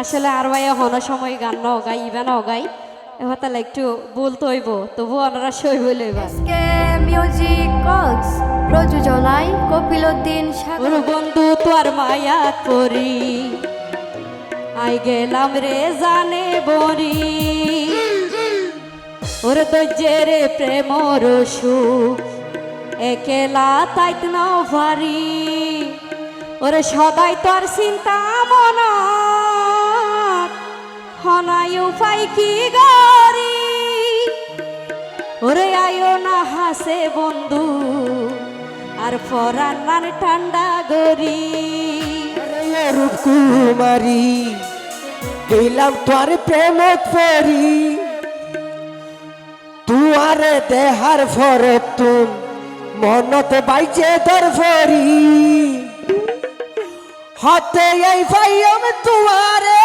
আসলে আর ভাই হন সময় গান ন গাই ইবা ন গাই। এবার একটু বলতে হইব তবু ওনারা সই বলে মিউজিক কক্স প্রযোজনায় কপিল উদ্দিন সাগর বন্ধু তোর মায়া করি আই গেলাম রে জানে বরি। ওর দজ্জের প্রেম রসু একেলা তাইত না ভারি। ওরে সদাই তোর চিন্তা মন। হনাই উপায় কি গরি ওরে আয়ো না হাসে বন্ধু, আর পরান মান ঠান্ডা গরি রূপকুমারী, গেলাম তোর প্রেম পরি। তুয়ারে দেহার ফরত তুম, মনত বাইচে দর ফরি হতে এই ভাইম তুয়ারে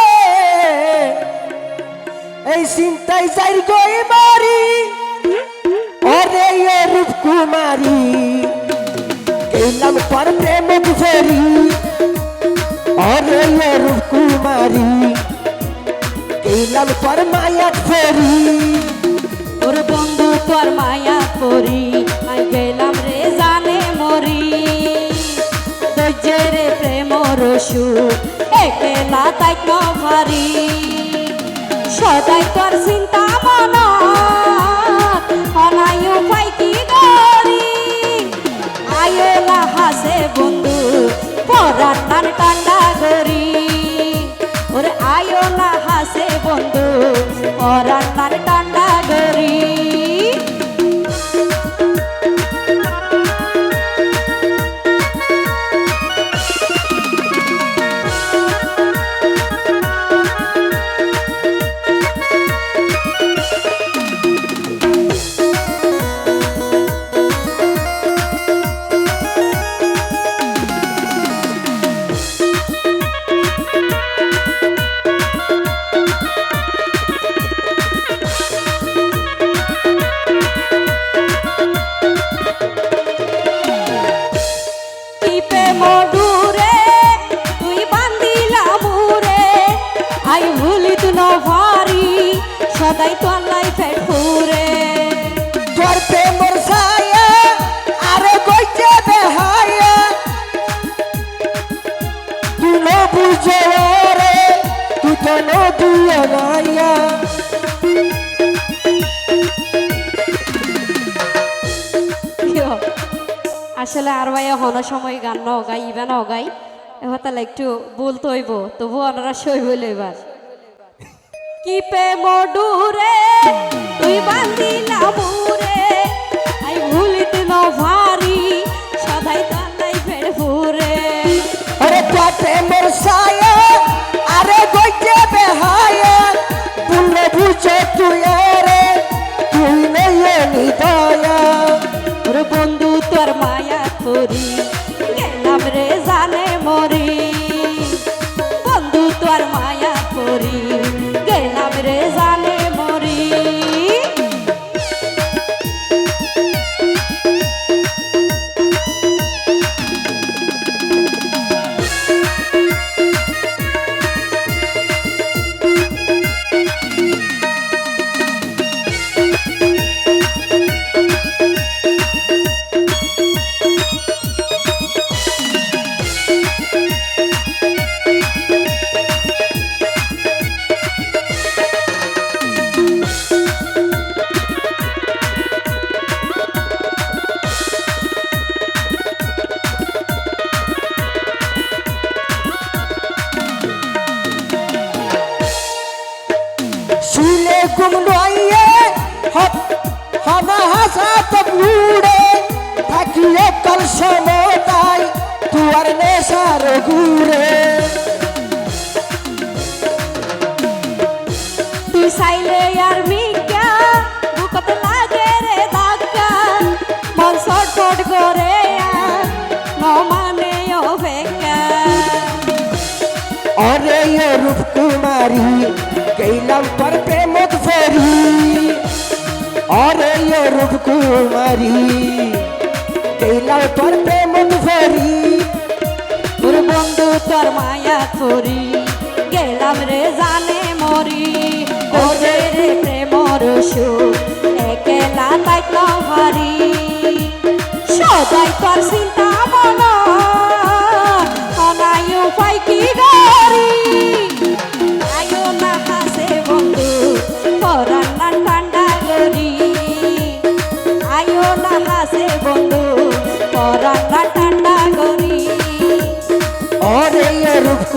এই চিন্তাই যাই গই মারি। ওরে এ রূপকুমারী গেলাম তোর প্রেম ফরি অরে রূপকুমারী গেলাম তোর মায়া ফেরি ওর বন্ধু তোর মায়া করি আই গেলাম রে জানে মরি। দৈর্যের প্রেম রসু একেলা তাই ভারি সদাই তোর চিন্তা মন অনাই উপায় কি গরি আয়ো না হাসে বন্ধু পরান টান টান্ডা গরি ওরে সদাই তো আল্লাহ পেট ফুরে তোর প্রেমর ছায়া, আরে কইতে বেহায়া। তুই ন বুঝে রে তুই তো ন দুয়ে আসলে আর ভাই হন সময় গান ন গাই ইবা ন গাই। তাহলে একটু বলতে হইব তবু ওনারা সই বইল এবার। কি পে মডুরে তুই বান্দি না মুরে আই ভুলিতে ন ভারি হামা হাসা তবুড়ে থাকিয়ে কল সমতাই তুয়ার নেশার ঘুরে তুই চাইলে আর মিকা বুকত লাগে রে ধাক্কা। মন ছটফট করে আর ন মানে অপেক্ষা। অরে এ রূপকুমারী গেলাম তোর প্রেমত ফেরি অরে এ রূপকুমারী গেলাম তোর প্রেমত ফেরি তোর বন্ধু তোর মায়া করি, গেলাম রে জানে মরি। ওরে রে প্রেমর সুখ একেলা তাই তো ভারি। সদাই তোর চিন্তা হাসে বন্ধু পরান্না ঠান্ডা করি। অরে রূপ